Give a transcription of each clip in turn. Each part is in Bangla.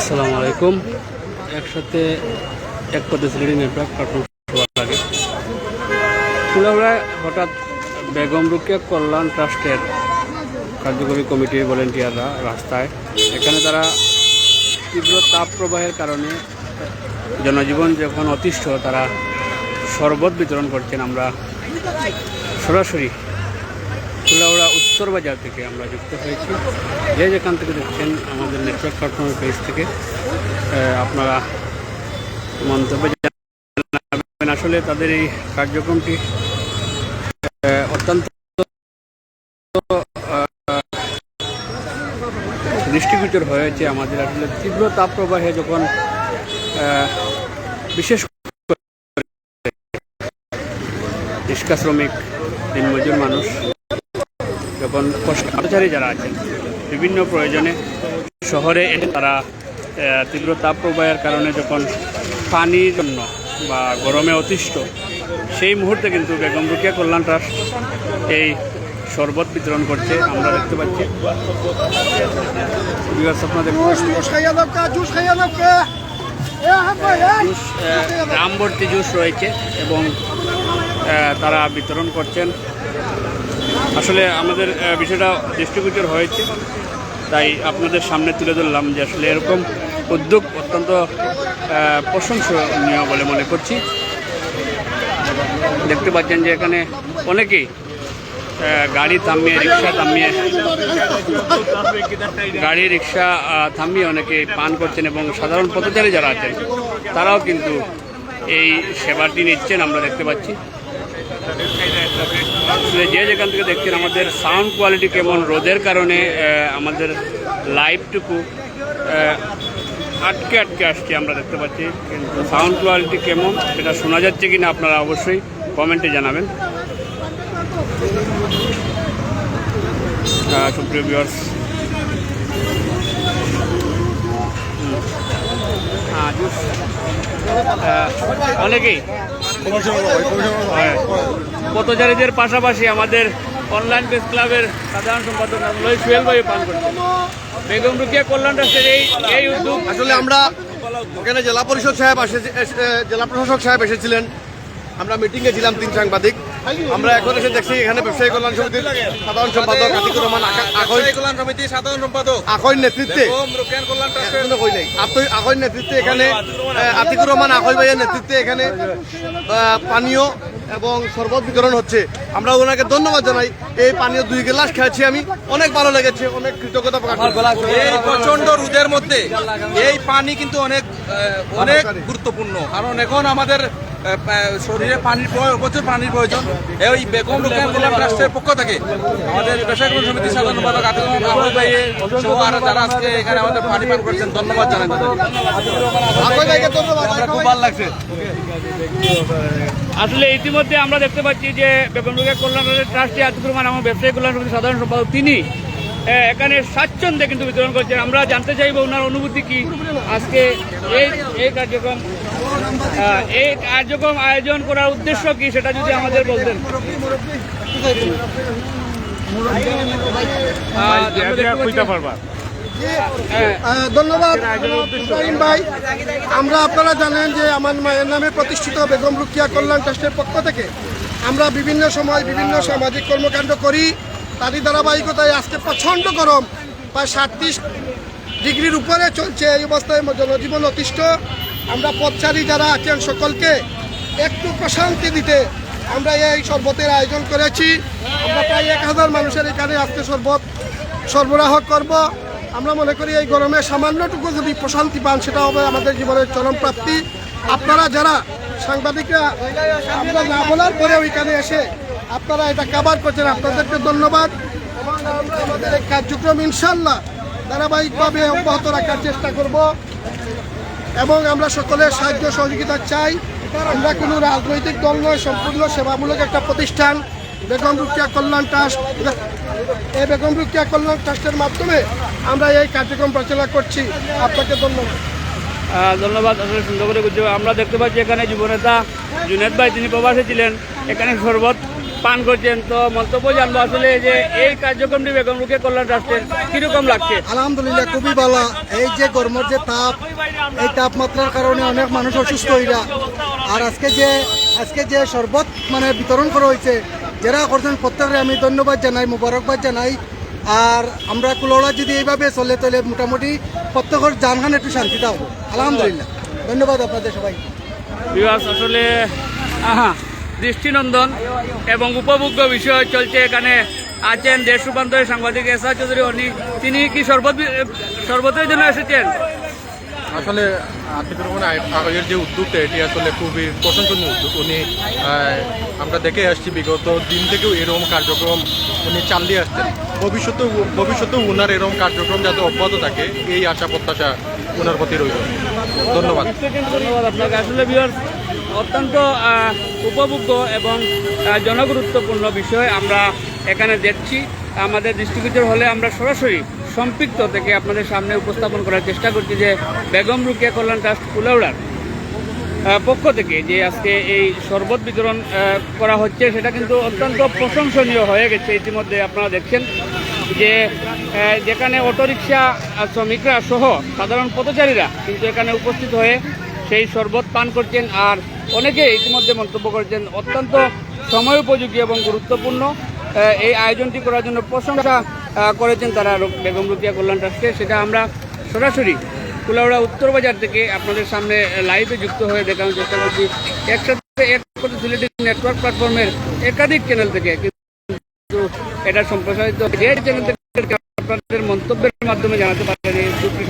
আসসালামু আলাইকুম। একসাথে এক সিলেটি নেটওয়ার্ক আগে। হঠাৎ বেগম রুকিয়া কল্যাণ ট্রাস্টের কার্যকরী কমিটির ভলেন্টিয়াররা রাস্তায়, এখানে তারা তীব্র তাপ প্রবাহের কারণে জনজীবন যখন অতিষ্ঠ, তারা শরবত বিতরণ করছেন। আমরা সরাসরি কুলাউড়া উত্তর বাজার থেকে আমরা যুক্ত হয়েছি। যে যেখান থেকে দেখছেন আমাদের নেটওয়ার্ক প্ল্যাটফর্মের পেজ থেকে আপনারা মন্তব্য জানাবেন। আসলে তাদের এই কার্যক্রমটি অত্যন্ত দৃষ্টিগোচর হয়েছে আমাদের। আসলে তীব্র তাপ প্রবাহে যখন বিশেষ করে রিক্সা শ্রমিক দিনমজুর মানুষ যখন কর্মচারী যারা আছেন বিভিন্ন প্রয়োজনে শহরে এসে তারা তীব্র তাপ প্রবাহের কারণে যখন পানির জন্য বা গরমে অতিষ্ঠ সেই মুহূর্তে কিন্তু বেগম রুকিয়া কল্যাণ ট্রাস্ট এই শরবত বিতরণ করছে। আমরা দেখতে পাচ্ছি। জুস গ্রাম ভর্তি জুস রয়েছে এবং তারা বিতরণ করছেন। আসলে আমাদের বিষয়টা দৃষ্টিগোচর হয়েছে, তাই আপনাদের সামনে তুলে ধরলাম যে আসলে এরকম উদ্যোগ অত্যন্ত প্রশংসনীয় বলে মনে করছি। দেখতে পাচ্ছেন যে এখানে অনেকেই গাড়ি থামিয়ে, রিক্সা থামিয়ে, গাড়ি, রিক্সা থামিয়ে অনেকে পান করছেন এবং সাধারণ পথচারী যারা আছেন, তারাও কিন্তু এই সেবাটি নিচ্ছেন, আমরা দেখতে পাচ্ছি। আসলে যে যেখান থেকে দেখছেন, আমাদের সাউন্ড কোয়ালিটি কেমন, রোদের কারণে আমাদের লাইভটুকু আটকে আটকে আসছে আমরা দেখতে পাচ্ছি, কিন্তু সাউন্ড কোয়ালিটি কেমন, সেটা শোনা যাচ্ছে কি না আপনারা অবশ্যই কমেন্টে জানাবেন। সুপ্রিয় ভিউয়ার্স অনেকেই। পথচারীদের পাশাপাশি আমাদের অনলাইন প্রেস ক্লাবের সাধারণ সম্পাদক লই সুয়েল ভাই পান করছেন। বেগম রুকিয়া কল্যাণ ট্রাস্টের এই এই উদ্যোগ আসলে আমরা ওখানে জেলা পরিষদ সাহেব আসে- জেলা প্রশাসক সাহেব এসেছিলেন। আমরা মিটিংয়ে ছিলাম তিন সাংবাদিক। আমরা এখন এসে দেখছি এখানে ব্যবসায়ী কল্যাণ সমিতির সাধারণ সম্পাদক আতিকুর রহমান কল্যাণ সমিতি সাধারণ সম্পাদক। আকইর নেতৃত্বে। আকইর নেতৃত্বে এখানে আতিকুর রহমান আকই ভাইয়ের নেতৃত্বে এখানে পানীয় এবং শরবত বিতরণ হচ্ছে। আমরা ওনাকে ধন্যবাদ জানাই। এই পানীয় দুই গ্লাস খেয়েছি আমি। অনেক ভালো লেগেছে অনেক কৃতজ্ঞতা প্রকাশ এই প্রচণ্ড রোদের মধ্যে এই পানি কিন্তু অনেক অনেক গুরুত্বপূর্ণ। কারণ এখন আমাদের শরীরে পানির প্রচুর পানির প্রয়োজন। এই বেগম কল্যাণ ট্রাস্টের পক্ষ থেকে আমাদের সমিতির সাধারণ সম্পাদক ভাই সহ আর যারা আজকে এখানে আমাদের পানি পান করছেন ধন্যবাদ জানাই তাদের। খুব ভালো লাগছে। আসলে ইতিমধ্যে আমরা দেখতে পাচ্ছি যে বেগম রুকিয়া কল্যাণ ট্রাস্টি আতিকুর রহমান আমার ব্যবসায়ী কল্যাণ সমিতির সাধারণ সম্পাদক তিনি এখানে স্বাচ্ছন্দ্যে কিন্তু বিতরণ করছেন। আমরা জানতে চাইব ওনার অনুভূতি কি আজকে এই এই কার্যক্রম এই কার্যক্রম আয়োজন করার উদ্দেশ্য কি সেটা যদি আমাদের বলতেন। হ্যাঁ ধন্যবাদ ভাই। আমরা আপনারা জানেন যে আমার মায়ের নামে প্রতিষ্ঠিত বেগম রুকিয়া কল্যাণ ট্রাস্টের পক্ষ থেকে আমরা বিভিন্ন সময় বিভিন্ন সামাজিক কর্মকাণ্ড করি। তারই ধারাবাহিকতায় আজকে প্রচণ্ড গরম প্রায় সাতত্রিশ ডিগ্রির উপরে চলছে এই অবস্থায় জনজীবন অতিষ্ঠ। আমরা পথচারী যারা আছেন সকলকে একটু প্রশান্তি দিতে আমরা এই শরবতের আয়োজন করেছি। আমরা প্রায় এক হাজার মানুষের এখানে আজকে শরবত সরবরাহ করব। আমরা মনে করি এই গরমে সামান্যটুকু যদি প্রশান্তি পান, সেটা হবে আমাদের জীবনের চরম প্রাপ্তি। আপনারা যারা সাংবাদিকরা, আমরা না বলার পরে ওইখানে এসে আপনারা এটা কাবার করছেন, আপনাদেরকে ধন্যবাদ। আমাদের কার্যক্রম ইনশাল্লাহ ধারাবাহিকভাবে অব্যাহত রাখার চেষ্টা করব। এবং আমরা সকলের সাহায্য সহযোগিতা চাই। আমরা কোনো রাজনৈতিক দল নয়, সম্পূর্ণ সেবামূলক একটা প্রতিষ্ঠান, বেগম রুকিয়া কল্যাণ ট্রাস্ট। এই বেগম রুকিয়া কল্যাণ ট্রাস্টের মাধ্যমে আমরা এই কার্যক্রম পরিচালনা করছি। আপনাকে ধন্যবাদ। ধন্যবাদ, আসলে সুন্দর করে আমরা দেখতে পাচ্ছি এখানে যুবনেতা জুনেদ ভাই, তিনি প্রবাসী ছিলেন। এখানে শরবত পান করছেন। তো মন্তব্য জানব আসলে যে এই কার্যক্রমটি বেগম রুকিয়া কল্যাণ ট্রাস্টের কীরকম লাগছে? আলহামদুলিল্লাহ খুবই ভালো। এই যে গরমের যে তাপ এই তাপমাত্রার কারণে অনেক মানুষ অসুস্থ হইরা। আর আজকে যে আজকে যে শরবত মানে বিতরণ করা হয়েছে যারা করছেন প্রত্যেকের আমি ধন্যবাদ জানাই মুবারকবাদ জানাই। আর আমরা কুলোড়া যদি এইভাবে চলে তাহলে মোটামুটি প্রত্যেকের জানখান একটু শান্তি দাও। আলহামদুলিল্লাহ। ধন্যবাদ আপনাদের সবাই আসলে আহা দৃষ্টিনন্দন এবং উপভোগ্য বিষয় চলছে এখানে আছেন দেশ রূপান্তরের সাংবাদিক এস আর চৌধুরী অনি। তিনি কি শরবত বি- শরবতের জন্য এসেছেন? আসলে আতিকুর রহমান আগের যে উদ্যোগটা এটি আসলে খুবই প্রশংসনীয় উদ্যোগ। উনি আমরা দেখে আসছি বিগত দিন থেকেও এরকম কার্যক্রম উনি চালিয়ে আসছেন। ভবিষ্যতে ভবিষ্যতেও উনার এরকম কার্যক্রম যাতে অব্যাহত থাকে এই আশা প্রত্যাশা ওনার প্রতি রইল। ধন্যবাদ। ধন্যবাদ আপনাকে। আসলে বিহার অত্যন্ত উপভোগ্য এবং জনগুরুত্বপূর্ণ বিষয় আমরা এখানে দেখছি। আমাদের দৃষ্টিগোচর হলে আমরা সরাসরি সম্পৃক্ত থেকে আপনাদের সামনে উপস্থাপন করার চেষ্টা করছি যে বেগম রুকিয়া কল্যাণ ট্রাস্ট কুলাউড়ার পক্ষ থেকে যে আজকে এই শরবত বিতরণ করা হচ্ছে, সেটা কিন্তু অত্যন্ত প্রশংসনীয় হয়ে গেছে। ইতিমধ্যে আপনারা দেখছেন যে যেখানে অটোরিকশা শ্রমিকরা সহ সাধারণ পথচারীরা কিন্তু এখানে উপস্থিত হয়ে সেই শরবত পান করছেন। আর অনেকে ইতিমধ্যে মন্তব্য করেছেন, অত্যন্ত সময় উপযোগী এবং গুরুত্বপূর্ণ। এই আয়োজনটি করার জন্য প্রশংসা করেছেন তারা বেগম রুকিয়া কল্যাণ ট্রাস্টকে সেটা আমরা সরাসরি কুলাউড়া উত্তর বাজার থেকে আপনাদের সামনে লাইভে যুক্ত হয়ে দেখানোর চেষ্টা করছি। একসাথে এক করে সিলেটি নেটওয়ার্ক প্ল্যাটফর্মের একাধিক চ্যানেল থেকে কিন্তু এটা সম্প্রসারিত যে চ্যানেল থেকে আপনাদের মন্তব্যের মাধ্যমে জানাতে পারেন এই দুটি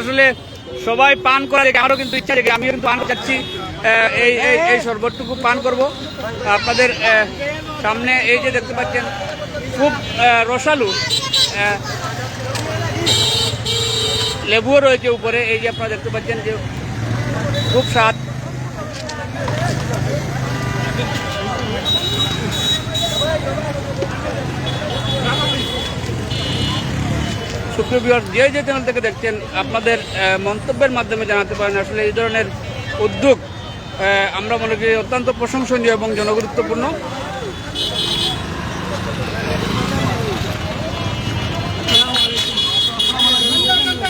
আসলে সবাই পান করা দেখে আমারও কিন্তু ইচ্ছা দেখে আমিও কিন্তু পান চাচ্ছি এই এই শরবতটুকু পান করব। আপনাদের সামনে এই যে দেখতে পাচ্ছেন, খুব রসালু লেবুও রয়েছে উপরে। এই যে আপনারা দেখতে পাচ্ছেন যে খুব স্বাদ। সুপ্রিয় যে যে চ্যানেল থেকে দেখছেন, আপনাদের মন্তব্যের মাধ্যমে জানাতে পারেন। আসলে এই ধরনের উদ্যোগ আমরা মনে করি অত্যন্ত প্রশংসনীয় এবং জনগুরুত্বপূর্ণ।